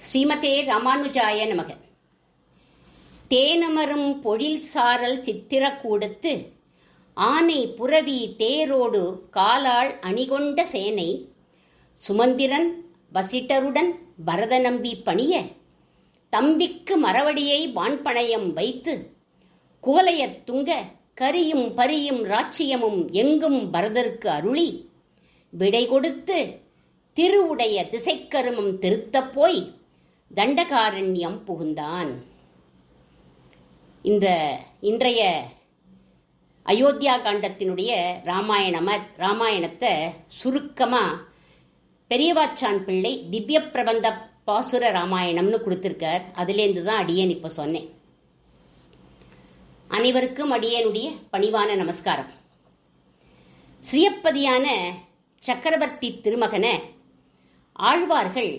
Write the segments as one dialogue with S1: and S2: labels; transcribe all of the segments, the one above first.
S1: ஸ்ரீமதே ராமானுஜாய நமக. தேனமரும் பொழில் சாரல் சித்திரக்கூடத்து ஆனை புரவி தேரோடு காலாள் அணிகொண்ட சேனை சுமந்திரன் வசிட்டருடன் பரதநம்பி பணிய தம்பிக்கு மரவடியை வான்பணயம் வைத்து குவலையத் துங்க கரியும் பரியும் ராச்சியமும் எங்கும் பரதருக்கு அருளி விடை கொடுத்து திருவுடைய திசைக்கருமம் திருத்தப் போய் தண்டகாரண்யம் புகுந்தான். இந்த இன்றைய அயோத்தியா காண்டத்தினுடைய ராமாயணம ராமாயணத்தை சுருக்கமாக பெரியவாச்சான் பிள்ளை திவ்ய பிரபந்த பாசுர ராமாயணம்னு கொடுத்துருக்கார். அதுலேருந்து தான் அடியேன் இப்போ சொன்னேன். அனைவருக்கும் அடியேனுடைய பணிவான நமஸ்காரம். ஸ்ரீயப்பதியான சக்கரவர்த்தி திருமகனை ஆழ்வார்கள்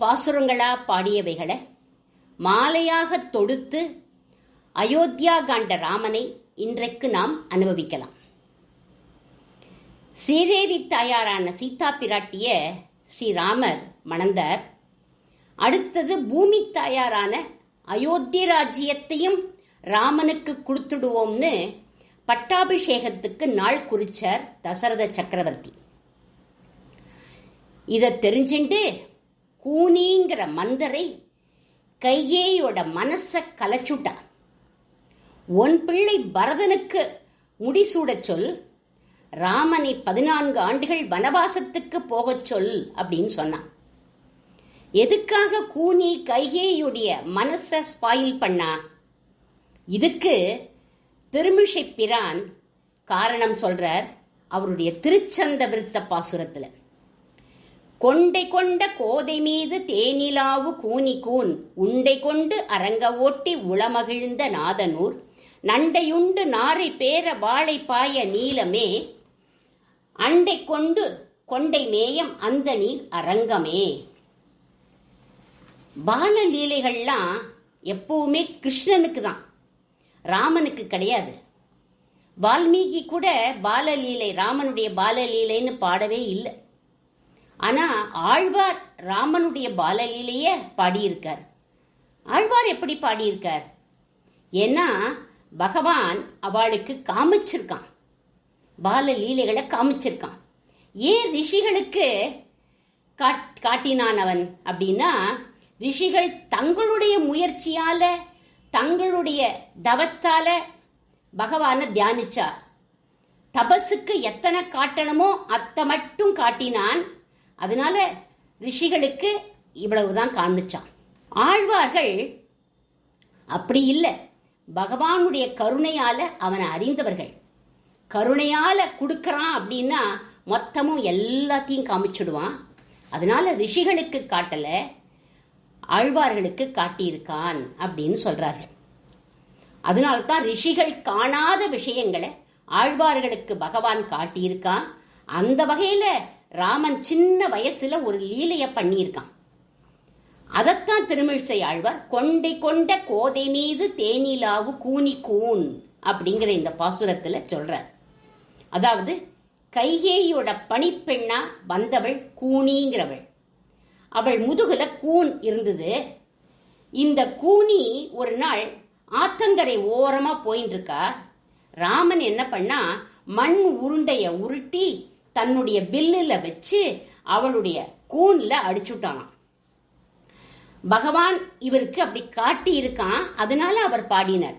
S1: பாசுரங்களா பாடியவைகளை மாலையாக தொடுத்து அயோத்தியா காண்ட ராமனை இன்றைக்கு நாம் அனுபவிக்கலாம். ஸ்ரீதேவி தாயாரான சீதா பிராட்டிய ஸ்ரீராமர் மணந்தார். அடுத்தது பூமி தாயாரான அயோத்திய ராஜ்யத்தையும் ராமனுக்கு கொடுத்துடுவோம்னு பட்டாபிஷேகத்துக்கு நாள் குறிச்சார் தசரத சக்கரவர்த்தி. இதை தெரிஞ்சுண்டு கூனிங்கிற மந்தரை கையேயோட மனசை கலைச்சுட்டா உன் பிள்ளை பரதனுக்கு முடிசூடச் சொல். ராமனை பதினான்கு ஆண்டுகள் வனவாசத்துக்கு போகச் சொல் அப்படின்னு சொன்னான். எதுக்காக கூனி கைகேயுடைய மனசை ஸ்பாயில் பண்ணா? இதுக்கு திருமிஷை பிரான் காரணம் சொல்றார் அவருடைய திருச்சந்த விருத்த பாசுரத்தில். கொண்டை கொண்ட கோதை மீது தேனிலாவு கூனி கூன் உண்டை கொண்டு அரங்க ஓட்டி உளமகிழ்ந்த நாதனூர் நண்டையுண்டு நாரை பேர வாழை பாய நீலமே அண்டை கொண்டு கொண்டை மேயம் அந்த நீர் அரங்கமே. பால லீலைகள்லாம் எப்பவுமே கிருஷ்ணனுக்கு தான் ராமனுக்கு கிடையாது. வால்மீகி கூட பாலலீலை ராமனுடைய பாலலீலைன்னு பாடவே இல்லை. ஆனா ஆழ்வார் ராமனுடைய பாலலிலேயே பாடியிருக்கார். ஆழ்வார் எப்படி பாடியிருக்கார்? ஏன்னா பகவான் அவளுக்கு காமிச்சிருக்கான். பால லீலைகளை காமிச்சிருக்கான். ஏன் ரிஷிகளுக்கு காட் காட்டினான் அவன் அப்படின்னா ரிஷிகள் தங்களுடைய முயற்சியால தங்களுடைய தவத்தால பகவானை தியானிச்சார். தபஸுக்கு எத்தனை காட்டணுமோ அத்தை மட்டும் காட்டினான் அதனால ரிஷிகளுக்கு இவ்வளவுதான் காமிச்சான் ஆழ்வார்கள் அப்படி இல்லை. பகவானுடைய கருணையால அவனை அறிந்தவர்கள். கருணையால கொடுக்கறான் அப்படின்னா மொத்தமும் எல்லாத்தையும் காமிச்சிடுவான். அதனால ரிஷிகளுக்கு காட்டல ஆழ்வார்களுக்கு காட்டியிருக்கான் அப்படின்னு சொல்றார்கள். அதனால்தான் ரிஷிகள் காணாத விஷயங்களை ஆழ்வார்களுக்கு பகவான் காட்டியிருக்கான். அந்த வகையில ராமன் சின்ன வயசுல ஒரு லீலைய பண்ணியிருக்கான். அதைத்தான் திருமிழிசை ஆழ்வார் கொண்டை கொண்ட கோதை மீது தேனிலாவு கூனி கூன் அப்படிங்கிற இந்த பாசுரத்துல சொல்றார். அதாவது கைகேயோட பணிப்பெண்ணா வந்தவள் கூனிங்கிறவள். அவள் முதுகுல கூன் இருந்தது. இந்த கூனி ஒரு நாள் ஆத்தங்கரை ஓரமா போயின்னு இருக்கா ராமன் என்ன பண்ணா மண் உருண்டைய உருட்டி தன்னுடைய பில்லுல வச்சு அவளுடைய கூன்ல அடிச்சுட்டானாம். பகவான் இவருக்கு அப்படி காட்டி இருக்கான் அதனால அவர் பாடினார்.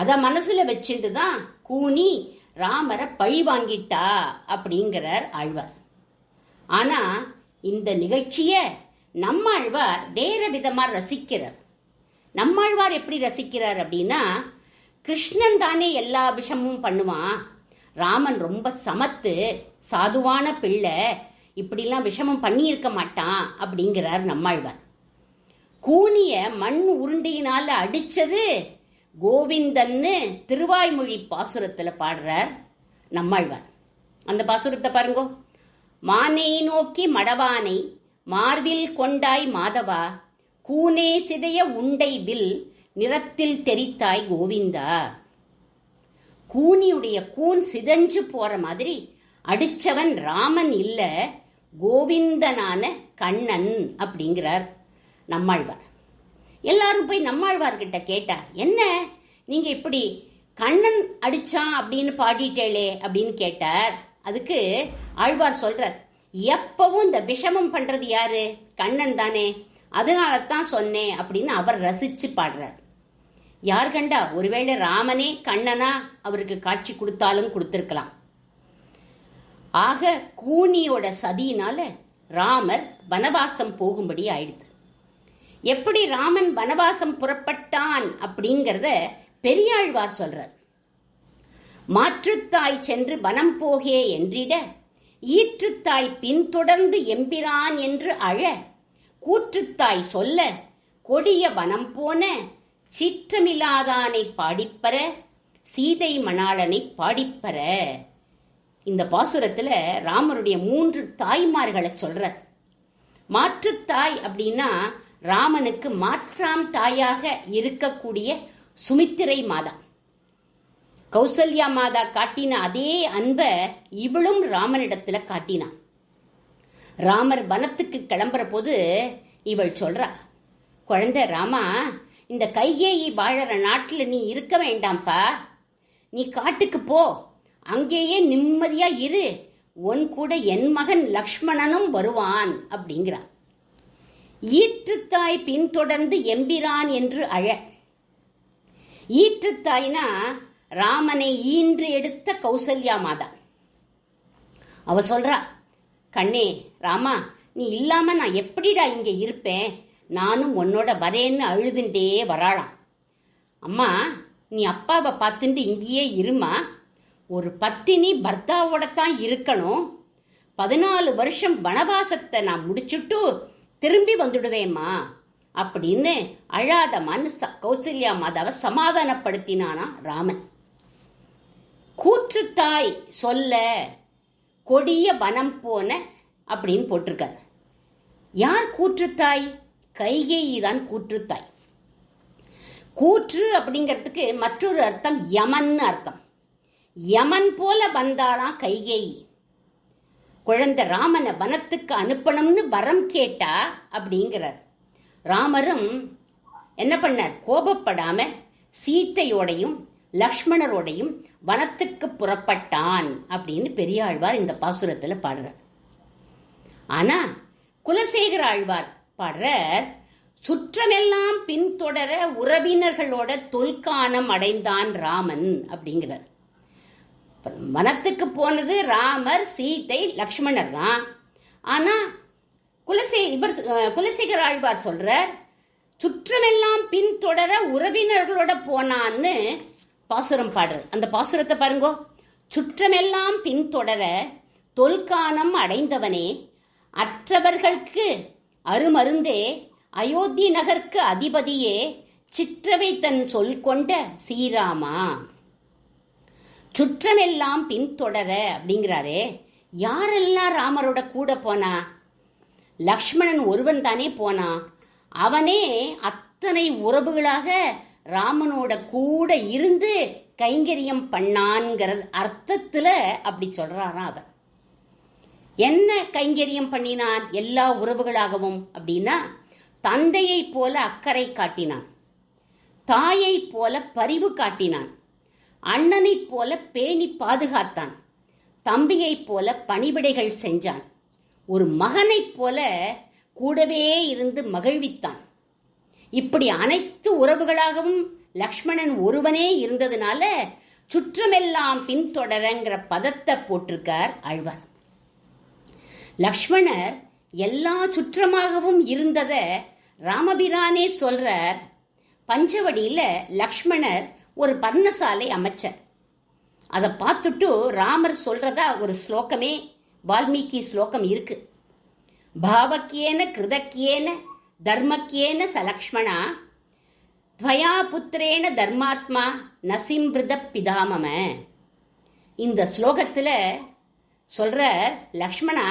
S1: அத மனசுல வச்சுட்டு தான் கூனி ராமரை பழி வாங்கிட்டா அப்படிங்கிறார் ஆழ்வார். ஆனா இந்த நிகழ்ச்சிய நம்மாழ்வார் வேற விதமா ரசிக்கிறார். நம்மாழ்வார் எப்படி ரசிக்கிறார் அப்படின்னா கிருஷ்ணன் தானே எல்லா விஷமும் பண்ணுவான் ராமன் ரொம்ப சமத்து சாதுவான பிள்ளை. இப்படிலாம் விஷமம் பண்ணியிருக்க மாட்டான் அப்படிங்கிறார் நம்மாழ்வார். கூனிய மண் உருண்டையினால அடிச்சது கோவிந்தன்னு திருவாய்மொழி பாசுரத்தில் பாடுறார் நம்மாழ்வார். அந்த பாசுரத்தை பாருங்கோ. மானை நோக்கி மடவானை மார்பில் கொண்டாய் மாதவா கூனே சிதைய உண்டை வில் நிறத்தில் தெரித்தாய் கோவிந்தா. கூனியுடைய கூன் சிதஞ்சு போற மாதிரி அடிச்சவன் ராமன் இல்ல கோவிந்தனான கண்ணன் அப்படிங்கிறார் நம்மாழ்வார். எல்லாரும் போய் நம்மாழ்வார்கிட்ட கேட்டா என்ன? நீங்க இப்படி கண்ணன் அடிச்சான் அப்படின்னு பாடிட்டேளே அப்படின்னு கேட்டார். அதுக்கு ஆழ்வார் சொல்றார் எப்பவும் இந்த விஷமம் பண்றது யாரு? கண்ணன் தானே. அதனால தான் சொன்னேன் அப்படின்னு அவர் ரசிச்சு பாடுறார். யார் கண்டா? ஒருவேளை ராமனே கண்ணனா அவருக்கு காட்சி கொடுத்தாலும் கொடுத்திருக்கலாம். ஆக கூனியோட சதியினால ராமர் வனவாசம் போகும்படி ஆயிடுது. எப்படி ராமன் வனவாசம் புறப்பட்டான் அப்படிங்கிறத பெரியாழ்வார் சொல்றார். மாற்றுத்தாய் சென்று வனம் போகே என்றிட ஈற்றுத்தாய் பின்தொடர்ந்து எம்பிரான் என்று அழ கூற்றுத்தாய் சொல்ல கொடிய வனம் போன சீற்றமில்லாதானை பாடிப்பற சீதை மணாளனை பாடிப்பற இந்த பாசுரத்துல ராமருடைய மூன்று தாய்மார்களை சொல்றார். மாற்றுத்தாய் அப்படின்னா ராமனுக்கு மாற்றாம் தாயாக இருக்கக்கூடிய சுமித்திரை மாதா. கௌசல்யா மாதா காட்டின அதே அன்பை இவளும் ராமனிடத்துல காட்டினான் ராமர் வனத்துக்கு கிளம்புற போது இவள் சொல்றா குழந்தை ராமா இந்த கையேயி வாழற நாட்டில் நீ இருக்க வேண்டாம்ப்பா. நீ காட்டுக்கு போ. அங்கேயே நிம்மதியா இரு. உன் கூட என் மகன் லக்ஷ்மணனும் வருவான் அப்படிங்கிறார் ஈற்றுத்தாய் பின்தொடர்ந்து எம்பிரான் என்று அழ. ஈற்றுத்தாய்னா ராமனை ஈன்று எடுத்த கௌசல்யா மாதா. அவ சொல்றா கண்ணே ராமா நீ இல்லாம நான் எப்படிடா இங்க இருப்பேன்? நானும் உன்னோட வரேன்னு அழுதுண்டே வராளாம். அம்மா நீ அப்பாவை பார்த்துட்டு இங்கேயே இருமா? ஒரு பத்தினி பர்த்தாவோட தான் இருக்கணும். பதினாலு வருஷம் வனவாசத்தை நான் முடிச்சுட்டு திரும்பி வந்துடுவேம்மா. அப்படின்னு அழாத மனச கௌசல்யா மாதாவை சமாதானப்படுத்தினானா ராமன். கூற்றுத்தாய் சொல்ல கொடிய வனம் போன அப்படின்னு போட்டிருக்காரு. யார் கூற்றுத்தாய்? கைகேயிதான் கூற்றுத்தாய். கூற்று அப்படிங்கிறதுக்கு மற்றொரு அர்த்தம் யமன்னு அர்த்தம். யமன் போல வந்தாளாம் கைகேயி? குழந்தை ராமனை வனத்துக்கு அனுப்பணும்னு வரம் கேட்டா அப்படிங்கிறார். ராமரும் என்ன பண்ணார்? கோபப்படாம சீத்தையோடையும் லக்ஷ்மணரோடையும் வனத்துக்கு புறப்பட்டான் அப்படின்னு பெரியாழ்வார் இந்த பாசுரத்தில் பாடுறார். ஆனா குலசேகர ஆழ்வார் பாடுறார் சுற்றமெல்லாம் பின்தொடர உறவினர்களோட தொல்கானம் அடைந்தான் ராமன் அப்படிங்கிறார். வனத்துக்கு போனது ராமர் சீதை லக்ஷ்மணர் தான். ஆனா குலசே இவர் குலசேகர் ஆழ்வார் சொல்றார் சுற்றமெல்லாம் பின்தொடர உறவினர்களோட போனான்னு பாசுரம் பாடுறார். அந்த பாசுரத்தை பாருங்கோ. சுற்றமெல்லாம் பின்தொடர தொல்கானம் அடைந்தவனே அற்றவர்களுக்கு அருமருந்தே அயோத்தி நகர்க்கு அதிபதியே சிற்றவை தன் சொல் கொண்ட ஸ்ரீராமா சுற்றமெல்லாம் பின்தொடர அப்படிங்கிறாரே யாரெல்லாம் ராமரோட கூட போனா? லக்ஷ்மணன் ஒருவன் தானே போனான் அவனே அத்தனை உறவுகளாக ராமனோட கூட இருந்து கைங்கரியம் பண்ணான்ங்கிற அர்த்தத்தில் அப்படி சொல்கிறாராம் அவர். என்ன கைங்கரியம் பண்ணினான் எல்லா உறவுகளாகவும் அப்படின்னா தந்தையைப் போல அக்கறை காட்டினான். தாயைப் போல பரிவு காட்டினான். அண்ணனைப் போல பேணி பாதுகாத்தான். தம்பியைப் போல பணிவிடைகள் செஞ்சான். ஒரு மகனைப் போல கூடவே இருந்து மகிழ்வித்தான். இப்படி அனைத்து உறவுகளாகவும் லக்ஷ்மணன் ஒருவனே இருந்ததுனால சுற்றமெல்லாம் பின்தொடரங்கிற பதத்தை போட்டிருக்கார் ஆழ்வார். லக்ஷ்மணர் எல்லா சுற்றமாகவும் இருந்தத ராமபிரானே சொல்றார். பஞ்சவடியில லக்ஷ்மணர் ஒரு பர்ணசாலை அமைச்சர். அதை பார்த்துட்டு ராமர் சொல்றதா ஒரு ஸ்லோகமே வால்மீகி ஸ்லோகம் இருக்கு. பாவக்கியேன கிருதக்கியேன தர்மக்கியேன சலக்ஷ்மணா துவயா புத்திரேன தர்மாத்மா நசிம்பிருத பிதாமம. இந்த ஸ்லோகத்தில் சொல்கிற லக்ஷ்மணா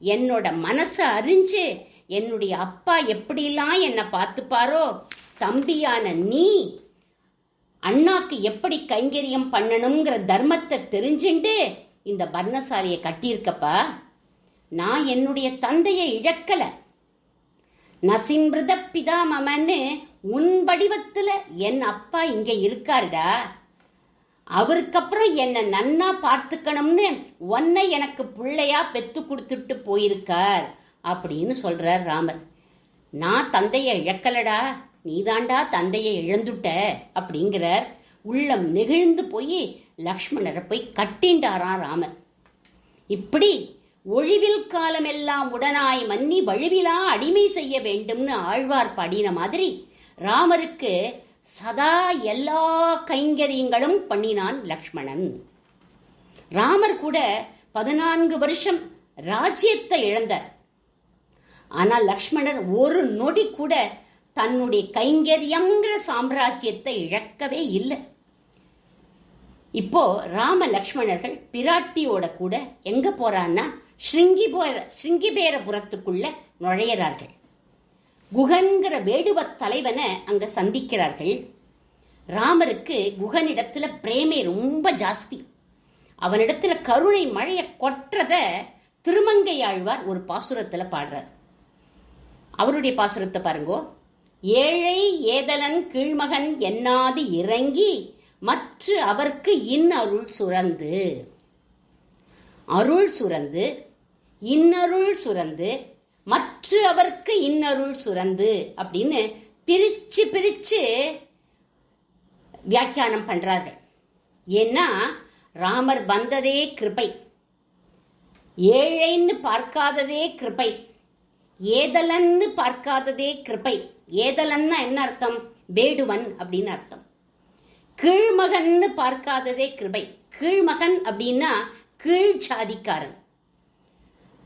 S1: என்னோட மனசை அறிஞ்சு என்னுடைய அப்பா எப்படிலாம் என்னை பார்த்துப்பாரோ தம்பியான நீ அண்ணாக்கு எப்படி கைங்கரியம் பண்ணணுங்கிற தர்மத்தை தெரிஞ்சுண்டு இந்த பர்ணசாலையை கட்டியிருக்கப்பா. நான் என்னுடைய தந்தையை இழக்கல. நசிம்பிரத பிதாமமன்னு உன் வடிவத்தில் என் அப்பா இங்கே இருக்காருடா. அவருக்கு அப்புறம் என்னை நன்னா பார்த்துக்கணும்னு ஒன்னை எனக்கு பிள்ளையா பெத்து கொடுத்துட்டு போயிருக்கார் அப்படின்னு சொல்றார் ராமர். நான் தந்தையை இழக்கலடா நீதாண்டா தந்தையை இழந்துட்ட அப்படிங்கிறார். உள்ளம் நெகிழ்ந்து போய் லக்ஷ்மணரை போய் கட்டிண்டாராம் ராமர். இப்படி ஒழிவில் காலமெல்லாம் உடனாய் மன்னி வழுவிலா அடிமை செய்ய வேண்டும்னு ஆழ்வார் பாடின மாதிரி ராமருக்கு சதா எல்லா கைங்கரியங்களும் பண்ணினான் லக்ஷ்மணன். ராமர் கூட பதினான்கு வருஷம் ராஜ்யத்தை இழந்தார். ஆனால் லக்ஷ்மணர் ஒரு நொடி கூட தன்னுடைய கைங்கரியங்கிற சாம்ராஜ்யத்தை இழக்கவே இல்லை. இப்போ ராம லக்ஷ்மணர்கள் பிராட்டியோட கூட எங்க போறான்னா ஸ்ருங்கிபோர ஸ்ருங்கிபேரபுரத்துக்குள்ள நுழையிறார்கள். குகன்கிற வேடுவத் தலைவனை அங்க சந்திக்கிறார்கள். ராமருக்கு குகனிடத்துல பிரேமே ரொம்ப ஜாஸ்தி. அவனிடத்துல கருணை மழைய திருமங்கை ஆழ்வார் ஒரு பாசுரத்துல பாடுறார். அவருடைய பாசுரத்தை பாருங்கோ. ஏழை ஏதலன் கீழ்மகன் என்னாது இறங்கி மற்ற அவர்க்கு இன் அருள் சுரந்து. அருள் சுரந்து இன்னருள் சுரந்து மற்ற அவர்க்கு இன்னருள் சுரந்து அப்படின்னு பிரிச்சு பிரிச்சு வியாக்கியானம் பண்றார்கள். ஏன்னா ராமர் வந்ததே கிருபை. ஏழைன்னு பார்க்காததே கிருபை. ஏதலன்னு பார்க்காததே கிருபை. ஏதலன்னா என்ன அர்த்தம்? வேடுவன் அப்படின்னு அர்த்தம். கீழ்மகன்னு பார்க்காததே கிருபை. கீழ்மகன் அப்படின்னா கீழ் சாதிக்காரன்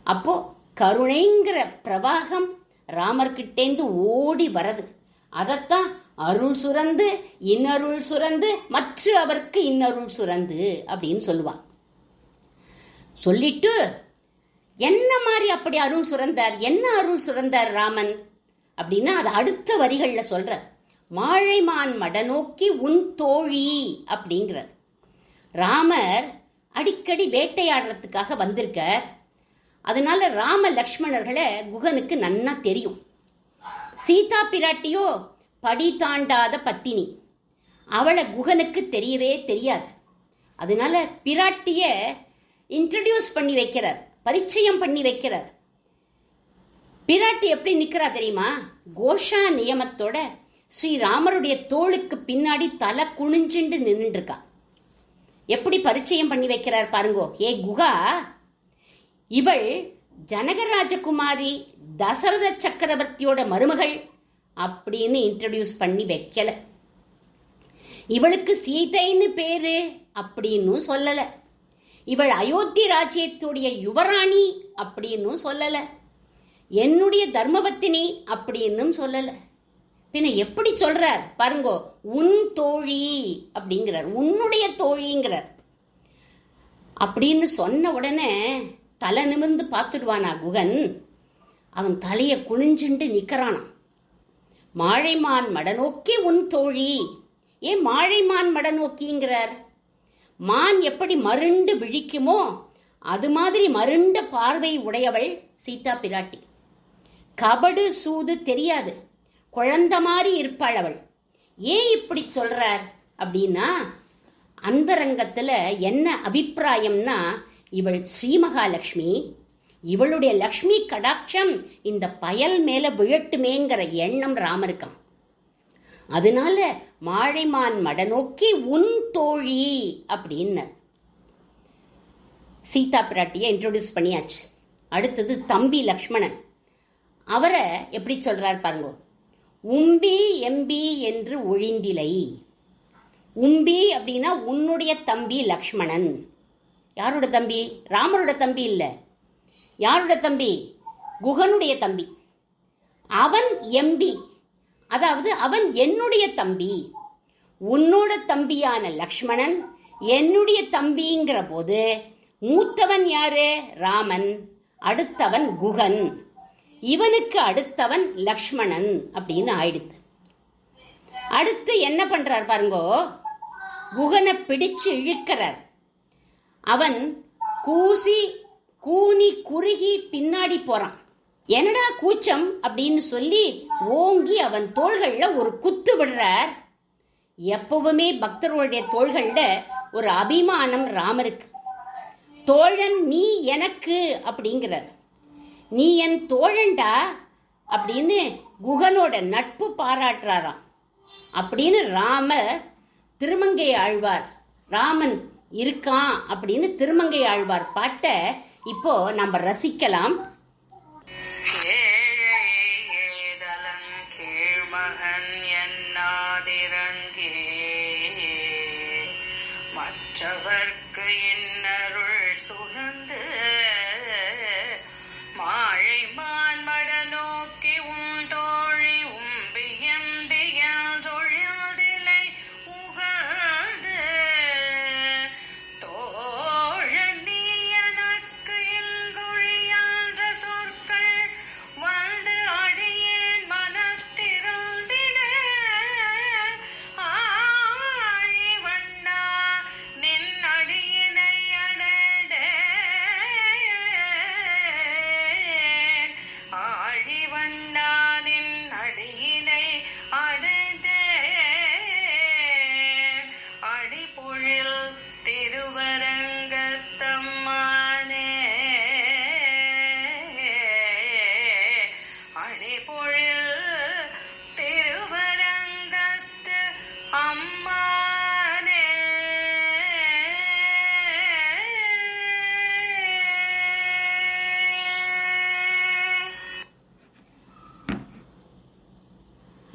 S1: அப்போ கருணைங்கிற பிரவாகம் ராமர்கிட்டேந்து ஓடி வரது. அதத்தான் அருள் சுரந்து இன்னருள் சுரந்து மற்ற அவருக்கு இன்னருள் சுரந்து அப்படின்னு சொல்லுவான். சொல்லிட்டு என்ன மாதிரி அப்படி அருள் சுரந்தார்? என்ன அருள் சுரந்தார் ராமன்? அப்படின்னா அது அடுத்த வரிகளில் சொல்ற மாழைமான் மடநோக்கி உன் தோழி அப்படிங்கிறார் ராமர் அடிக்கடி வேட்டையாடுறதுக்காக வந்திருக்கார். அதனால ராம லக்ஷ்மணர்களை குகனுக்கு நன்னா தெரியும். சீதா பிராட்டியோ படி தாண்டாத பத்தினி அவளை குகனுக்கு தெரியவே தெரியாது. அதனால பிராட்டிய இன்ட்ரடியூஸ் பண்ணி வைக்கிறார் பரிச்சயம் பண்ணி வைக்கிறார். பிராட்டி எப்படி நிற்கிறா தெரியுமா? கோஷா நியமத்தோட ஸ்ரீராமருடைய தோளுக்கு பின்னாடி தலை குனிஞ்சுண்டு நின்றுருக்கா எப்படி பரிச்சயம் பண்ணி வைக்கிறார் பாருங்கோ. ஏ குகா இவள் ஜனகராஜகுமாரி தசரத சக்கரவர்த்தியோட மருமகள் அப்படின்னு இன்ட்ரடியூஸ் பண்ணி வைக்கல. இவளுக்கு சீதைன்னு பேரு அப்படின்னு சொல்லல. இவள் அயோத்தி ராஜ்யத்துடைய யுவராணி அப்படின்னு சொல்லல. என்னுடைய தர்மபத்தினி அப்படின்னும் சொல்லல. பின்ன எப்படி சொல்றார்? பாருங்கோ உன் தோழி அப்படிங்கிறார். உன்னுடைய தோழிங்கிறார். அப்படின்னு சொன்ன உடனே தலை நிமிர்ந்து பார்த்துடுவானா குகன்? அவன் தலையை குனிஞ்சுண்டு நிக்கிறானாம். மாழைமான் மடநோக்கி உன் தோழி. ஏன் மாழைமான் மடநோக்கிங்கிறார்? மான் எப்படி மருண்டு விழிக்குமோ அது மாதிரி மருண்ட பார்வை உடையவள் சீதா பிராட்டி. கபடு சூது தெரியாது குழந்த மாதிரி இருப்பாள் அவள் ஏன் இப்படி சொல்றார் அப்படின்னா அந்தரங்கத்தில் என்ன அபிப்பிராயம்னா இவள் ஸ்ரீமகாலட்சுமி இவளுடைய லக்ஷ்மி கடாட்சம் இந்த பயல் மேல விழட்டுமேங்கிற எண்ணம் ராமருக்கான் அதனால மாழைமான் மடநோக்கி உன் தோழி அப்படின்னு சீதா பிராட்டியை இன்ட்ரோடியூஸ் பண்ணியாச்சு. அடுத்தது தம்பி லக்ஷ்மணன். அவரை எப்படி சொல்றார் பாருங்க. உம்பி எம்பி என்று ஒழிந்திலை. உம்பி அப்படின்னா உன்னுடைய தம்பி லக்ஷ்மணன். யாரோட தம்பி? ராமரோட தம்பி இல்லை. யாரோட தம்பி? குகனுடைய தம்பி. அவன் எம்பி அதாவது அவன் என்னுடைய தம்பி. உன்னோட தம்பியான லக்ஷ்மணன் என்னுடைய தம்பிங்கிற போது மூத்தவன் யாரு? ராமன். அடுத்தவன் குகன். இவனுக்கு அடுத்தவன் லக்ஷ்மணன் அப்படின்னு ஆயிடுது அடுத்து என்ன பண்றார் பாருங்கோ? குகனை பிடிச்சு இழுக்கிறார். அவன் கூசி கூனி குறுகி பின்னாடி போறான். என்னடா கூச்சம் அப்படின்னு சொல்லி ஓங்கி அவன் தோள்களில் ஒரு குத்து விடுறார். எப்பவுமே பக்தர்களுடைய தோள்களில் ஒரு அபிமானம் ராமருக்கு. தோழன் நீ எனக்கு அப்படிங்கிறார். நீ என் தோழன்டா அப்படின்னு குகனோட நட்பு பாராட்டுறாராம். அப்படின்னு ராமர் திருமங்கை ஆழ்வார். ராமன் இருக்கான் அப்படின்னு திருமங்கை ஆழ்வார் பாட்டை இப்போ நம்ம ரசிக்கலாம்.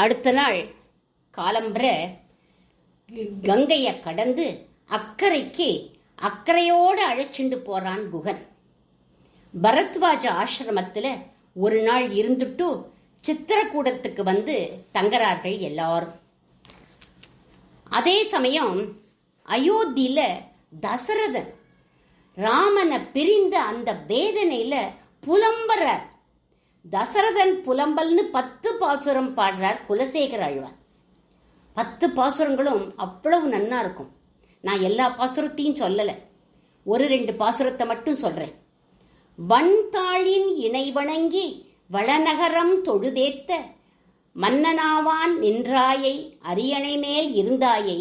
S1: அடுத்த நாள் காலம்பர கங்கையை கடந்து அக்கறைக்கு அக்கறையோடு அழைச்சிண்டு போறான் குகன். பரத்வாஜ ஆசிரமத்தில் ஒரு நாள் இருந்துட்டு சித்திரக்கூடத்துக்கு வந்து தங்குறார்கள் எல்லாரும். அதே சமயம் அயோத்தியில தசரதன் ராமனை பிரிந்த அந்த வேதனையில புலம்புறார் தசரதன் புலம்பல்னு பத்து பாசுரம் பாடுறார் குலசேகர் ஆழ்வார் பத்து பாசுரங்களும் அவ்வளவு நன்னா இருக்கும். நான் எல்லா பாசுரத்தையும் சொல்லலை. ஒரு ரெண்டு பாசுரத்தை மட்டும் சொல்றேன். வண்தாளின் இணை வணங்கி வளநகரம் தொழுதேத்த மன்னனாவான் நின்றாயை அரியணை மேல் இருந்தாயை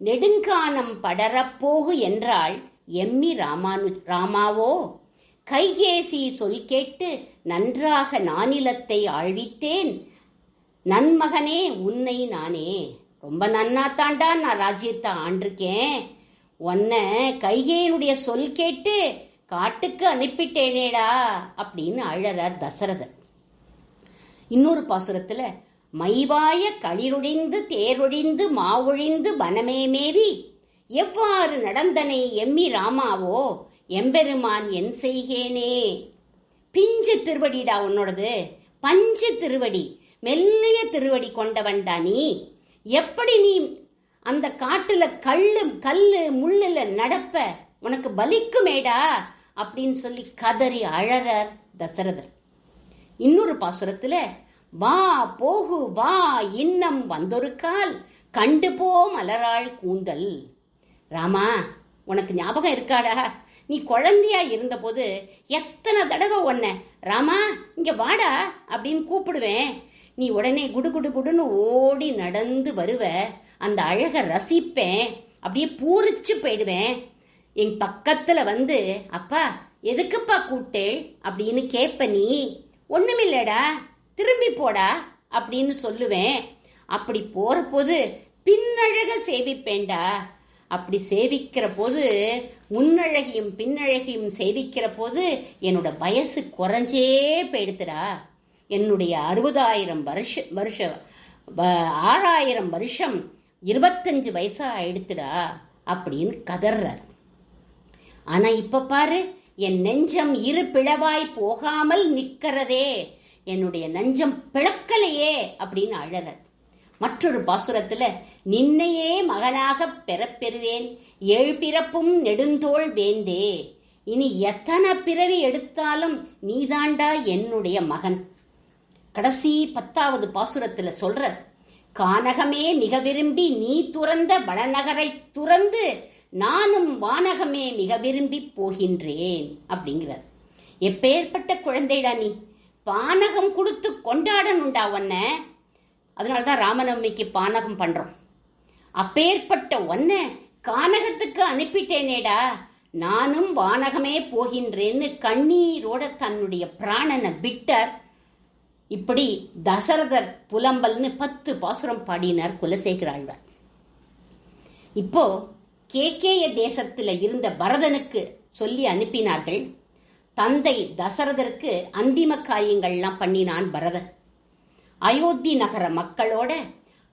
S1: நெடுங்கானம் படரப்போகு என்றாள் எம்மி ராமானு ராமாவோ? கைகேசி சொல் கேட்டு நன்றாக நானிலத்தை ஆழ்வித்தேன். நன்மகனே உன்னை நானே. ரொம்ப நன்னாத்தாண்டா நான் ராஜ்யத்தை ஆண்டிருக்கேன். உன்னை கைகேயனுடைய சொல் கேட்டு காட்டுக்கு அனுப்பிட்டேனேடா அப்படின்னு அழறார் தசரதர். இன்னொரு பாசுரத்தில் மைவாய களிரொழிந்து தேரொழிந்து மாவொழிந்து வனமே மேவி எவ்வாறு நடந்தனை எம்மி ராமாவோ எம்பெருமான் என் செய்கேனே. பிஞ்சு திருவடிடா உன்னோடது. பஞ்சு திருவடி மெல்லிய திருவடி கொண்டவன்டா நீ. எப்படி நீ அந்த காட்டுல கல்லு கல்லு முள்ளுல நடப்ப? உனக்கு பலிக்குமேடா அப்படின்னு சொல்லி கதறி அழறார் தசரதர். இன்னொரு பாசுரத்துல வா போகு வா இன்னம் வந்தொரு கால் கண்டு போ மலராள் கூந்தல். ராமா உனக்கு ஞாபகம் இருக்காடா? நீ குழந்தையா இருந்தபோது எத்தனை தடவை உன்னை ராமா இங்க வாடா அப்படின்னு கூப்பிடுவேன். நீ உடனே குடு குடு குடுன்னு ஓடி நடந்து வருவ. அந்த அழகை ரசிப்பேன். அப்படியே பூரிச்சு போயிடுவேன். என் பக்கத்துல வந்து அப்பா எதுக்குப்பா கூப்பிட்டே அப்படின்னு கேட்ப நீ. ஒண்ணுமில்லடா திரும்பி போடா அப்படின்னு சொல்லுவேன். அப்படி போற போது பின்னழக சேவிப்பேண்டா அப்படி சேவிக்கிற போது முன்னழகியும் பின்னழகியும் சேவிக்கிற போது என்னோட வயசு குறைஞ்சே போயிடுத்துடா. என்னுடைய அறுபதாயிரம் வருஷ வருஷ வ- ஆறாயிரம் வருஷம் இருபத்தஞ்சு வயசா ஆயிடுத்துடா அப்படின்னு கதறார் ஆனா இப்ப பாரு என் நெஞ்சம் இரு பிளவாய் போகாமல் நிற்கிறதே என்னுடைய நெஞ்சம் பிளக்கலையே அப்படின்னு அழறார். மற்றொரு பாசுரத்துல நின்னையே மகனாக பெறப்பெறுவேன் ஏழு பிறப்பும் நெடுந்தோள் வேந்தே. இனி எத்தனை பிறவி எடுத்தாலும் நீதாண்டா என்னுடைய மகன். கடைசி பத்தாவது பாசுரத்துல சொல்ற கானகமே மிக விரும்பி நீ துறந்த வளநகரை துறந்து நானும் வானகமே மிக விரும்பி போகின்றேன் அப்படிங்கிறார். எப்பேற்பட்ட குழந்தைடா நீ? பானகம் கொடுத்து கொண்டாடணும்டா உன்ன. அதனால தான் ராமநவமிக்கு பானகம் பண்ணுறோம் அப்பேற்பட்ட ஒன்ன கானகத்துக்கு அனுப்பிட்டேனேடா. நானும் வானகமே போகின்றேன்னு கண்ணீரோட தன்னுடைய பிராணனை விட்டார். இப்படி தசரதர் புலம்பல்னு பத்து பாசுரம் பாடினார் குலசேகராழ்வார் இப்போ கேகேய தேசத்தில் இருந்த பரதனுக்கு சொல்லி அனுப்பினார்கள் தந்தை தசரதருக்கு அந்திம காரியங்கள்லாம் பண்ணினான் பரதன். அயோத்தி நகர மக்களோட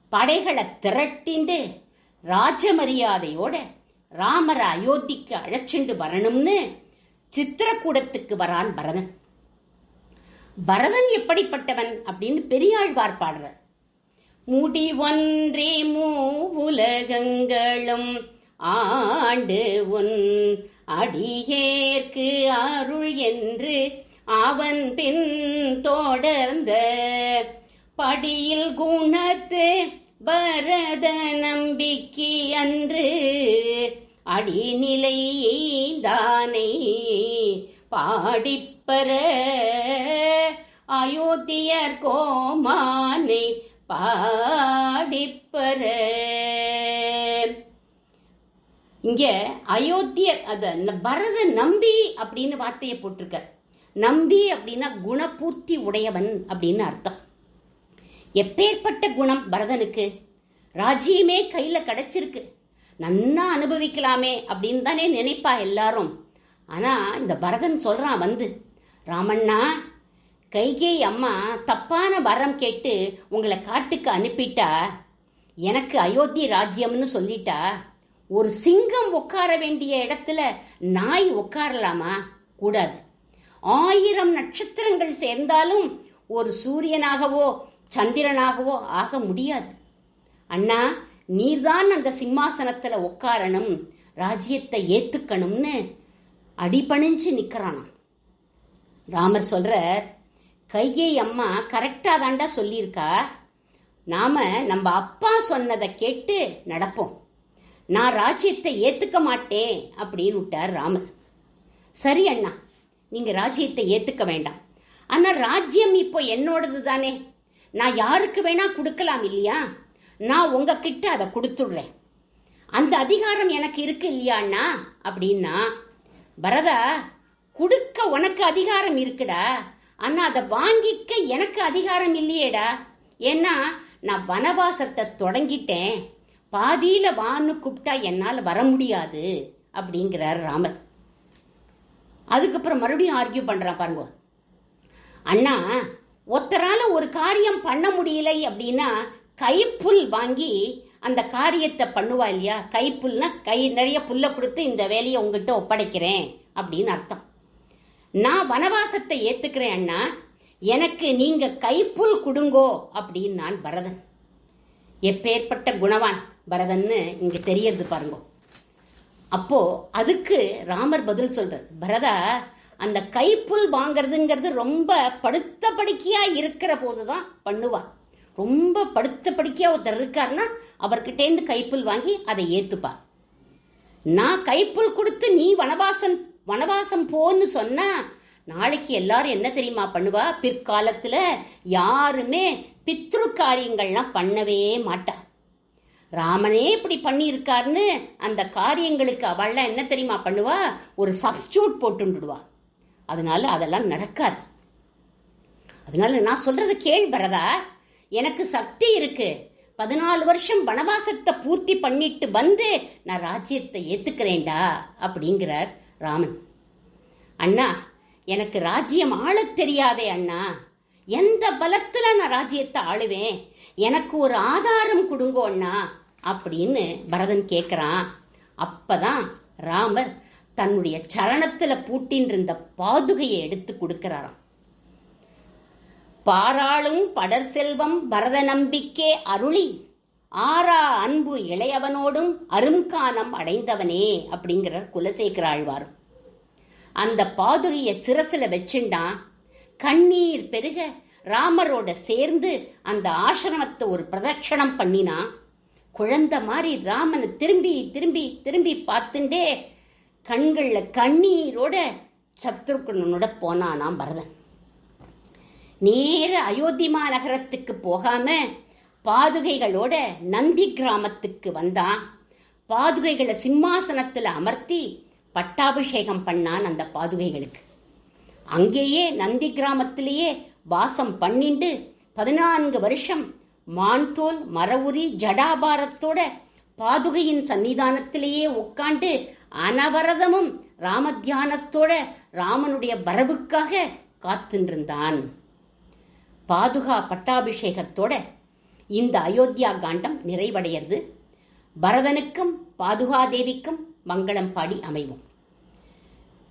S1: படைகளை திரட்டிண்டு ராஜ மரியாதையோட ராமரை அயோத்திக்கு அழைச்சிண்டு வரணும்னு சித்திரக்கூடத்துக்கு வரான் பரதன். பரதன் எப்படிப்பட்டவன் அப்படின்னு பெரியாழ்வார் பாடுறார். முடி ஒன்றே மூவுலகங்களும் ஆண்டு உன் அடியேற்கு அருள் என்று அவன் பின் தொடர்ந்த படியில் குணத்து பரத நம்பிக்கை அன்று அடிநிலை தானே பாடிப்பற அயோத்தியர் கோமானை பாடிப்பற இங்க அயோத்தியர் அத பரத நம்பி அப்படின்னு வார்த்தையை போட்டிருக்கார். நம்பி அப்படின்னா குணபூர்த்தி உடையவன் அப்படின்னு அர்த்தம். எப்பேற்பட்ட குணம் பரதனுக்கு? ராஜ்யமே கையில் கிடைச்சிருக்கு. நன்னா அனுபவிக்கலாமே அப்படின்னு தானே நினைப்பா எல்லாரும். ஆனால் இந்த பரதன் சொல்கிறான் வந்து ராமண்ணா கைகே அம்மா தப்பான வரம் கேட்டு உங்களை காட்டுக்கு அனுப்பிட்டா? எனக்கு அயோத்தி ராஜ்யம்னு சொல்லிட்டா? ஒரு சிங்கம் உட்கார வேண்டிய இடத்துல நாய் உட்காரலாமா? கூடாது. ஆயிரம் நட்சத்திரங்கள் சேர்ந்தாலும் ஒரு சூரியனாகவோ சந்திரனாகவோ ஆக முடியாது. அண்ணா நீர்தான் அந்த சிம்மாசனத்துல உட்காரணும் ராஜ்யத்தை ஏத்துக்கணும்னு அடிபணிஞ்சு நிக்கிறானாம். ராமர் சொல்றார் கையை அம்மா கரெக்டா தாண்டா சொல்லியிருக்கா. நாம நம்ம அப்பா சொன்னதை கேட்டு நடப்போம். நான் ராஜ்யத்தை ஏத்துக்க மாட்டேன் அப்படின்னு விட்டார் ராமர். சரி அண்ணா நீங்க ராஜ்யத்தை ஏத்துக்க வேண்டாம். ஆனா ராஜ்யம் இப்போ என்னோடது தானே நான் யாருக்கு வேணா கொடுக்கலாம் இல்லையா? நான் உங்ககிட்ட அதை கொடுத்துடுறேன். அந்த அதிகாரம் எனக்கு இருக்கு இல்லையா அண்ணா? அப்படின்னா பரதா கொடுக்க உனக்கு அதிகாரம் இருக்குடா. ஆனால் அதை வாங்கிக்க எனக்கு அதிகாரம் இல்லையேடா. ஏன்னா நான் வனவாசத்தை தொடங்கிட்டேன். பாதியில வான்னு கூப்பிட்டா என்னால் வர முடியாது அப்படிங்கிறார் ராமர். அதுக்கப்புறம் மறுபடியும் ஆர்கியூ பண்ணுறான் பாருங்க. அண்ணா ஒத்தரால ஒரு காரியம் பண்ண முடியலை அப்படின்னா கைப்புல் வாங்கி அந்த காரியத்தை பண்ணுவா இல்லையா? கைப்புல்னா கை நிறைய புல்லை கொடுத்து இந்த வேலையை உங்ககிட்ட ஒப்படைக்கிறேன் அப்படின்னு அர்த்தம். நான் வனவாசத்தை ஏத்துக்கிறேன் அண்ணா எனக்கு நீங்க கைப்புல் கொடுங்கோ அப்படின்னு நான் பரதன். எப்பேற்பட்ட குணவான் பரதன்னு இங்க தெரியறது பாருங்க. அப்போ அதுக்கு ராமர் பதில் சொல்றார். பரதா அந்த கைப்புல் வாங்குறதுங்கிறது ரொம்ப படுத்த படிக்கையாக இருக்கிற போது தான் பண்ணுவா. ரொம்ப படுத்த படிக்கையாக ஒருத்தர் இருக்காருன்னா அவர்கிட்டேருந்து கைப்புல் வாங்கி அதை ஏற்றுப்பா நான் கைப்புல் கொடுத்து நீ வனவாசம் வனவாசம் போன்னு சொன்னா நாளைக்கு எல்லாரும் என்ன தெரியுமா பண்ணுவா? பிற்காலத்தில் யாருமே பித்ரு காரியங்கள்லாம் பண்ணவே மாட்டா. ராமனே இப்படி பண்ணியிருக்காருன்னு அந்த காரியங்களுக்கு அவள்லாம் என்ன தெரியுமா பண்ணுவா? ஒரு சப்ஸ்டியூட் போட்டுடுவா அதனால அதெல்லாம் நடக்காது. அதனால நான் சொல்றது கேள் பரதா. எனக்கு சக்தி இருக்கு. பதினாலு வருஷம் வனவாசத்தை பூர்த்தி பண்ணிட்டு வந்து நான் ராஜ்யத்தை ஏத்துக்கிறேன்டா அப்படிங்கிறார் ராமன். அண்ணா எனக்கு ராஜ்யம் ஆளத் தெரியாதே அண்ணா. எந்த பலத்துல நான் ராஜ்யத்தை ஆளுவேன்? எனக்கு ஒரு ஆதாரம் கொடுங்கோ அண்ணா அப்படின்னு பரதன் கேட்குறான் அப்பதான் ராமர் தன்னுடைய சரணத்துல பூட்டின்றிருந்த பாதுகையை எடுத்து கொடுக்கிறாராம். பாராளும் படர் செல்வம் பரத நம்பிக்கே அருளி ஆறா அன்பு இளையவனோடும் அருங்கானம் அடைந்தவனே அப்படிங்கிறார் குலசேகர ஆழ்வாரும் அந்த பாதுகையை சிரசில் வச்சுண்டான் கண்ணீர் பெருக ராமரோட சேர்ந்து அந்த ஆசிரமத்தை ஒரு பிரதட்சணம் பண்ணினான் குழந்தை மாதிரி ராமனை திரும்பி திரும்பி திரும்பி பார்த்துட்டே கண்களில் கண்ணீரோட சத்ருக்கனோட போனானாம் பரதன். நேர அயோத்திமா நகரத்துக்கு போகாம பாதுகைகளோட நந்தி கிராமத்துக்கு வந்தான் பாதுகைகளை சிம்மாசனத்தில் அமர்த்தி பட்டாபிஷேகம் பண்ணான் அந்த பாதுகைகளுக்கு. அங்கேயே நந்தி கிராமத்திலேயே வாசம் பண்ணிண்டு பதினான்கு வருஷம் மான்தோல் மரவுரி ஜடாபாரத்தோட பாதுகையின் சன்னிதானத்திலேயே உட்காண்டு அனவரதமும் ராமத்தியானத்தோட ராமனுடைய வரவுக்காக காத்துருந்தான். பாதுகா பட்டாபிஷேகத்தோட இந்த அயோத்தியா காண்டம் நிறைவடையிறது. பரதனுக்கும் பாதுகாதேவிக்கும் மங்களம் பாடி அமைவோம்.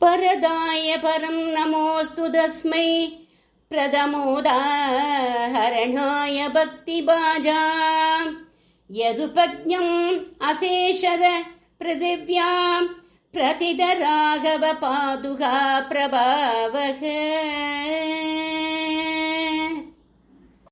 S1: பரதாய பரம் நமோஸ்து தஸ்மை. பிரதமோதாஹரணாய பக்தி பாஜா யதுபஜ்ஞம் पृथिव्याम् प्रतिदराघवपादुका प्रभावः